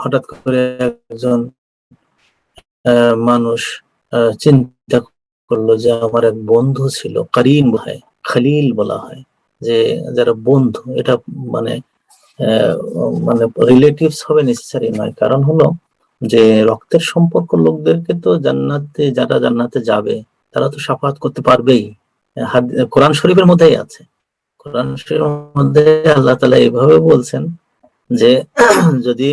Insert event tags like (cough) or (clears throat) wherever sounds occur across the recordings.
হঠাৎ করে একজন মানুষ চিন্তা করল যে আমার এক বন্ধু ছিল করিন হয় খালিল বলা হয়, যে যারা বন্ধু, এটা মানে মানে রিলেটিভস হবে নেসেসারি নয়। কারণ হলো যে রক্তের সম্পর্ক লোকদেরকে তো জান্নাতে, যারা জান্নাতে যাবে, তারা তো সাফাত করতে পারবেই। কোরআন শরীফের মধ্যেই আছে। কোরআন শরীফের মধ্যে আল্লাহ তালা এইভাবে বলছেন যে যদি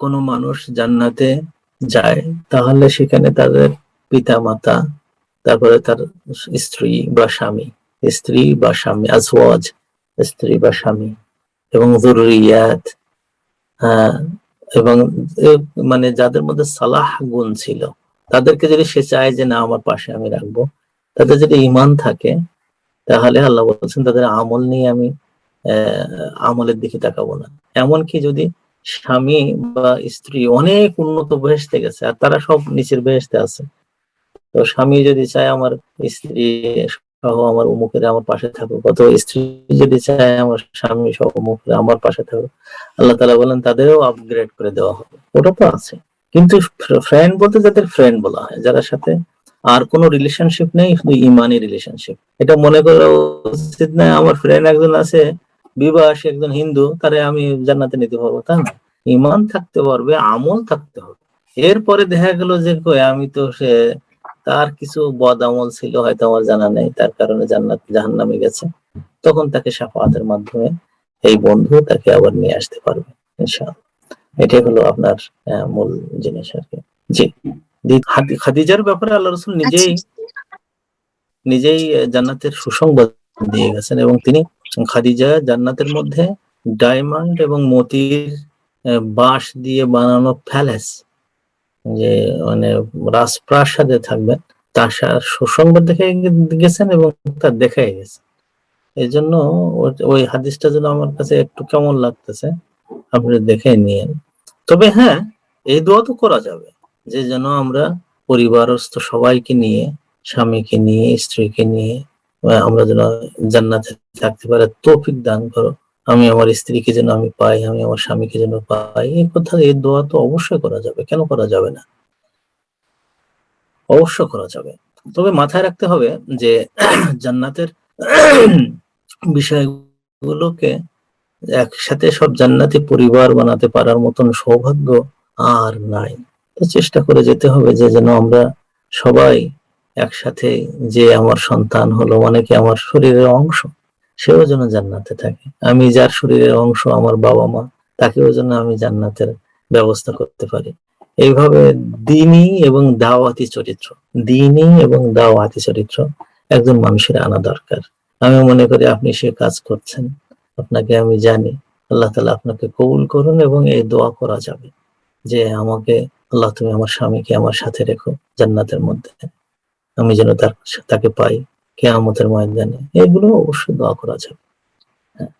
কোনো মানুষ জান্নাতে যায়, তাহলে সেখানে তাদের পিতা মাতা তারপরে তার স্ত্রী বা স্বামী, স্ত্রী বা স্বামী, আজওয়াজ, স্ত্রী বা স্বামী এবং জরুরিয়াত হ্যাঁ এবং মানে যাদের মধ্যে সালাহ গুণ ছিল, তাদেরকে যদি সে চায় যে না, আমার পাশে আমি রাখব, তাদের যদি ইমান থাকে, তাহলে আল্লাহ বলছেন, তাদের আমল নিয়ে আমি আমলের দিকে তাকাবো না। এমনকি যদি স্বামী বা স্ত্রী অনেক উন্নত বেহেস্তে গেছে, আর তারা সব নিচের বেহেস্তে আছে। তো স্বামী যদি চায় আমার স্ত্রী সহ আমার উমুকের আমার পাশে থাকুক, অথবা স্ত্রী যদি চায় আমার স্বামী সহ উমুকের আমার পাশে থাকুক, আল্লাহ তালা বলেন, তাদেরও আপগ্রেড করে দেওয়া হবে। ওটা তো আছে। কিন্তু ফ্রেন্ড বলতে যাদের ফ্রেন্ড বলা হয়, যারা সাথে আর কোনো রিলেশনশিপ নেই, শুধু ইমানি রিলেশনশিপ এটা মনে করা উচিত না, আমার ফ্রেন্ড একজন আছে বিবাহ সে একজন হিন্দু তারে আমি জান্নাতে নিতে পারব তাই না? ইমান থাকতে পারবে আমল থাকতে হবে। এরপরে দেখা গেল যে কই আমি তো সে তার কিছু বদ আমল ছিল হয়তো আমার জানা নেই তার কারণে জান্নাত জাহান্নামে গেছে। তখন তাকে সাফাতের মাধ্যমে এই বন্ধু তাকে আবার নিয়ে আসতে পারবে ইনশাআল্লাহ। এটাই হলো আপনার মূল জিনিস আর কি। জি। খাদিজার ব্যাপারে আল্লাহ রসুল নিজেই নিজেই আহ, জান্নাতের সুসংবাদ দিয়ে গেছেন এবং তিনি খাদিজা জান্নাতের মধ্যে ডায়মন্ড এবং মতির বাঁশ দিয়ে বানানো প্যালেস, যে মানে রাজপ্রাসাদে থাকবেন তার সুসংবাদ দেখে গেছেন এবং তার দেখাই গেছে এই জন্য ওই হাদিসটা যেন আমার কাছে একটু কেমন লাগতেছে, আপনি দেখে নিয়েন। তবে হ্যাঁ এই দোয়া তো করা যাবে, যে যেন আমরা পরিবারস্থ সবাইকে নিয়ে, স্বামীকে নিয়ে, স্ত্রীকে নিয়ে আমরা যেন জান্নাতে থাকতে পারে, তৌফিক দান করো। আমি আমার স্ত্রীকে যেন আমি পাই, আমি আমার স্বামীকে যেন পাই। এই কথা, এই দোয়া তো অবশ্যই করা যাবে। কেন করা যাবে না? অবশ্য করা যাবে। তবে মাথায় রাখতে হবে যে (clears throat) জান্নাতের (clears throat) বিষয়গুলোকে একসাথে সব জান্নাতি পরিবার বানাতে পারার মতন সৌভাগ্য আর নাই। তো চেষ্টা করে যেতে হবে যে যেন আমরা সবাই একসাথে যে আমার সন্তান হলো মানে কি আমার শরীরের অংশ, সেও যেন জান্নাতে থাকে। আমি যার শরীরের অংশ, আমার বাবা মা, তাকেও যেন আমি জান্নাতের ব্যবস্থা করতে পারি। এইভাবে দিনই এবং দাওয়াতি চরিত্র, দিনই এবং দাওয়াতি চরিত্র একজন মানুষের আনা দরকার। আমি মনে করি আপনি সে কাজ করছেন, আপনাকে আমি জানি, আল্লাহ তালা আপনাকে কবুল করুন এবং এই দোয়া করা যাবে যে আমাকে, আল্লাহ তুমি আমার স্বামীকে আমার সাথে রেখো জান্নাতের মধ্যে। আমি যেন তার তাকে পাই কেয়ামতের ময়দানে। এগুলো অবশ্যই দোয়া করা যাবে।